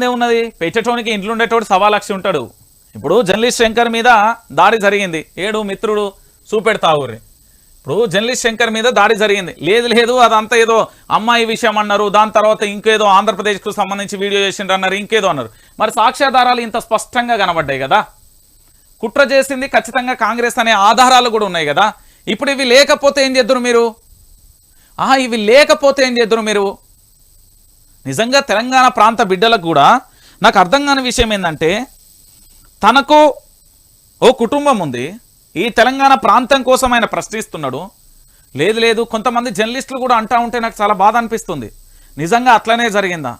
దాందే ఉన్నది. పెట్టేటోనికి ఇంట్లో ఉండేటోడు సవాలక్షి ఉంటాడు. ఇప్పుడు జర్నలిస్ట్ శంకర్ మీద దాడి జరిగింది. ఏడు మిత్రుడు చూపెడతావురి ఇప్పుడు జర్నలిస్ట్ శంకర్ మీద దాడి జరిగింది. లేదు లేదు అదంతా ఏదో అమ్మాయి విషయం అన్నారు. దాని తర్వాత ఇంకేదో ఆంధ్రప్రదేశ్కు సంబంధించి వీడియో చేసిండ్రు అన్నారు. ఇంకేదో అన్నారు. మరి సాక్ష్యాధారాలు ఇంత స్పష్టంగా కనబడ్డాయి కదా. కుట్ర చేసింది ఖచ్చితంగా కాంగ్రెస్ అనే ఆధారాలు కూడా ఉన్నాయి కదా. ఇప్పుడు ఇవి లేకపోతే ఏం చేద్దరు మీరు? ఆహా ఇవి లేకపోతే ఏం చేద్దరు మీరు? నిజంగా తెలంగాణ ప్రాంత బిడ్డలకు కూడా నాకు అర్థం కాని విషయం ఏంటంటే తనకు ఓ కుటుంబం ఉంది. ఈ తెలంగాణ ప్రాంతం కోసం ఆయన ప్రశ్నిస్తున్నాడు. లేదు లేదు కొంతమంది జర్నలిస్టులు కూడా అంటా ఉంటే నాకు చాలా బాధ అనిపిస్తుంది. నిజంగా అట్లనే జరిగిందా?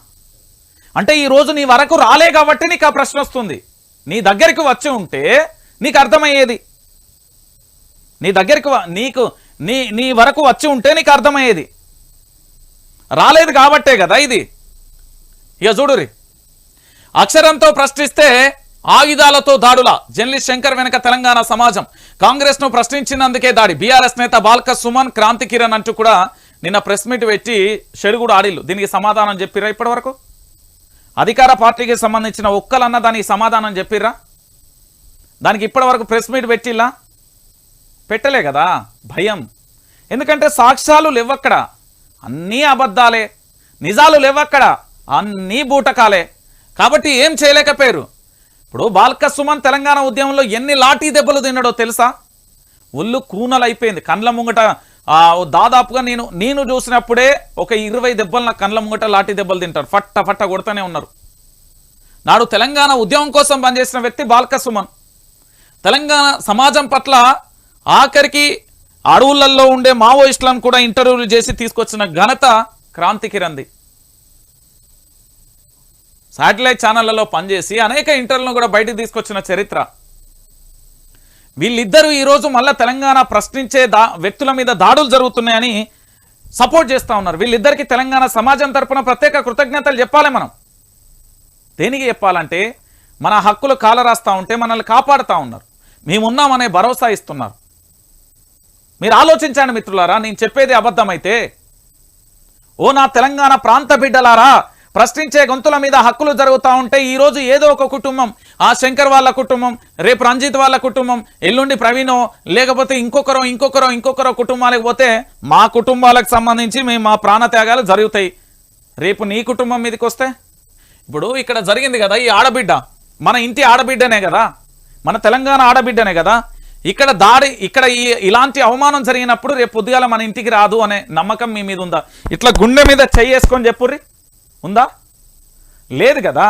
అంటే ఈరోజు నీ వరకు రాలే కాబట్టి నీకు ఆ ప్రశ్న వస్తుంది. నీ దగ్గరికి వచ్చి ఉంటే నీకు అర్థమయ్యేది. నీ దగ్గరికి నీకు నీ నీ వరకు వచ్చి ఉంటే నీకు అర్థమయ్యేది. రాలేదు కాబట్టే కదా ఇది. ఇక చూడురి. అక్షరంతో ప్రశ్నిస్తే ఆయుధాలతో దాడుల. జర్నలిస్ట్ శంకర్ వెనక తెలంగాణ సమాజం. కాంగ్రెస్ను ప్రశ్నించినందుకే దాడి. బీఆర్ఎస్ నేత బాల్క సుమన్ క్రాంతి కిరణ్ అంటూ కూడా నిన్న ప్రెస్ మీట్ పెట్టి షెడుగుడు ఆడిల్లు. దీనికి సమాధానం చెప్పిరా ఇప్పటివరకు? అధికార పార్టీకి సంబంధించిన ఒక్కలన్న దానికి సమాధానం చెప్పిర్రా? దానికి ఇప్పటివరకు ప్రెస్ మీట్ పెట్టిల్లా? పెట్టలే కదా. భయం. ఎందుకంటే సాక్ష్యాలు లేవక్కడ. అన్నీ అబద్ధాలే. నిజాలు లేవక్కడ. అన్నీ బూటకాలే. కాబట్టి ఏం చేయలేకపోయారు? ఇప్పుడు బాల్క సుమన్ తెలంగాణ ఉద్యమంలో ఎన్ని లాఠీ దెబ్బలు తిన్నాడో తెలుసా? ఒళ్ళు కూనలు అయిపోయింది కండ్ల ముంగట దాదాపుగా నేను నేను చూసినప్పుడే ఒక ఇరవై దెబ్బలు నా కండ్ల ముంగట లాఠీ దెబ్బలు తింటారు. ఫట్ట ఫట్ట కొడుతూనే ఉన్నారు. నాడు తెలంగాణ ఉద్యమం కోసం పనిచేసిన వ్యక్తి బాల్క సుమన్. తెలంగాణ సమాజం పట్ల ఆఖరికి అడవులలో ఉండే మావోయిస్టులను కూడా ఇంటర్వ్యూలు చేసి తీసుకొచ్చిన ఘనత క్రాంతికి రంది శాటిలైట్ ఛానళ్ళలో పనిచేసి అనేక ఇంటర్వ్యూలను కూడా బయటకు తీసుకొచ్చిన చరిత్ర. వీళ్ళిద్దరూ ఈరోజు మళ్ళా తెలంగాణ ప్రశ్నించే దా వ్యక్తుల మీద దాడులు జరుగుతున్నాయని సపోర్ట్ చేస్తూ ఉన్నారు. వీళ్ళిద్దరికీ తెలంగాణ సమాజం తరఫున ప్రత్యేక కృతజ్ఞతలు చెప్పాలి మనం. దేనికి చెప్పాలంటే మన హక్కులు కాలరాస్తా ఉంటే మనల్ని కాపాడుతూ ఉన్నారు. మేమున్నామనే భరోసా ఇస్తున్నారు. మీరు ఆలోచించండి మిత్రులారా నేను చెప్పేది అబద్ధమైతే ఓ నా తెలంగాణ ప్రాంత బిడ్డలారా ప్రశ్నించే గొంతుల మీద హక్కులు జరుగుతూ ఉంటే ఈరోజు ఏదో ఒక కుటుంబం ఆ శంకర్ వాళ్ళ కుటుంబం రేపు రంజిత్ వాళ్ళ కుటుంబం ఎల్లుండి ప్రవీణో లేకపోతే ఇంకొకరో ఇంకొకరో ఇంకొకరో కుటుంబాలకు పోతే మా కుటుంబాలకు సంబంధించి మేము మా ప్రాణత్యాగాలు జరుగుతాయి. రేపు నీ కుటుంబం మీదకి వస్తే ఇప్పుడు ఇక్కడ జరిగింది కదా ఈ ఆడబిడ్డ మన ఇంటి ఆడబిడ్డనే కదా మన తెలంగాణ ఆడబిడ్డనే కదా ఇక్కడ దాడి ఇక్కడ ఈ ఇలాంటి అవమానం జరిగినప్పుడు రేపు పొద్దుగాల మన ఇంటికి రాదు అనే నమ్మకం మీ మీద ఉందా? ఇట్లా గుండె మీద చెయ్యేసుకొని చెప్పుర్రి? ఉందా? లేదు కదా.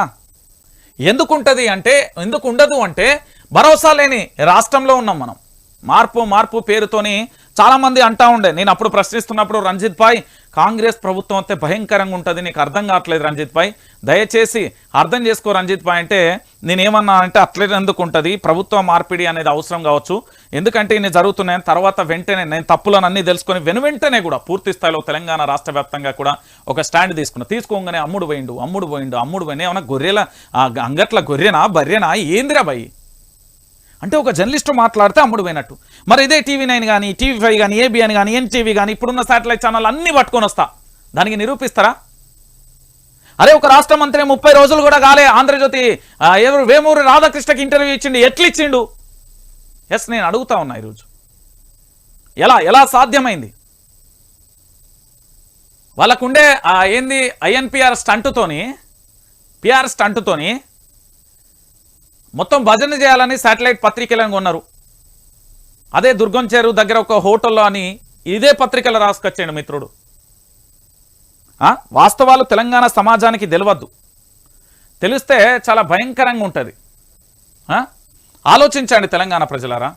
ఎందుకుంటది అంటే ఎందుకు ఉండదు అంటే భరోసా లేని రాష్ట్రంలో ఉన్నాం మనం. మార్పు మార్పు పేరుతోని చాలామంది అంటా ఉండే నేను అప్పుడు ప్రశ్నిస్తున్నప్పుడు రంజిత్ భాయ్ కాంగ్రెస్ ప్రభుత్వం అయితే భయంకరంగా ఉంటుంది నీకు అర్థం కావట్లేదు రంజిత్ భాయ్. దయచేసి అర్థం చేసుకో రంజిత్ భాయ్ అంటే నేనేమన్నా అంటే అట్లే ఎందుకు ఉంటుంది? ప్రభుత్వ మార్పిడి అనేది అవసరం కావచ్చు. ఎందుకంటే ఇన్ని జరుగుతున్నాయని తర్వాత వెంటనే నేను తప్పులను తెలుసుకొని వెను వెంటనే కూడా పూర్తి స్థాయిలో తెలంగాణ రాష్ట్ర వ్యాప్తంగా కూడా ఒక స్టాండ్ తీసుకున్నా. తీసుకోగానే అమ్ముడు పోయిండు అమ్ముడు పోయిండు అమ్ముడు పోయినా ఏమన్నా గొర్రెల అంగట్ల గొర్రెనా బర్రెనా? ఏందిరా భయ్? అంటే ఒక జర్నలిస్ట్ మాట్లాడితే అమ్ముడు పోయినట్టు. మరి ఇదే టీవీ నైన్ కానీ టీవీ ఫైవ్ కానీ ఏబిఎన్ కానీ ఎన్టీవీ కానీ ఇప్పుడున్న శాటిలైట్ ఛానల్ అన్ని పట్టుకొని వస్తా. దానికి నిరూపిస్తారా? అరే ఒక రాష్ట్ర మంత్రి ముప్పై రోజులు కూడా కాలే. ఆంధ్రజ్యోతి ఎవరు వేమూరు రాధాకృష్ణకి ఇంటర్వ్యూ ఇచ్చిండు? ఎట్లిచ్చిండు ఎస్ నేను అడుగుతా ఉన్నా ఈరోజు. ఎలా ఎలా సాధ్యమైంది? వాళ్ళకుండే ఏంది ఐఎన్పిఆర్ స్టంటుతోని పిఆర్ స్టంటుతోని మొత్తం భజన చేయాలని శాటిలైట్ పత్రికలను కొన్నారు. అదే దుర్గం చేరు దగ్గర ఒక హోటల్లో అని ఇదే పత్రికలు రాసుకొచ్చాడు మిత్రుడు. ఆ? వాస్తవాలు తెలంగాణ సమాజానికి తెలియద్దు తెలిస్తే చాలా భయంకరంగా ఉంటుంది. ఆలోచించండి తెలంగాణ ప్రజలారా.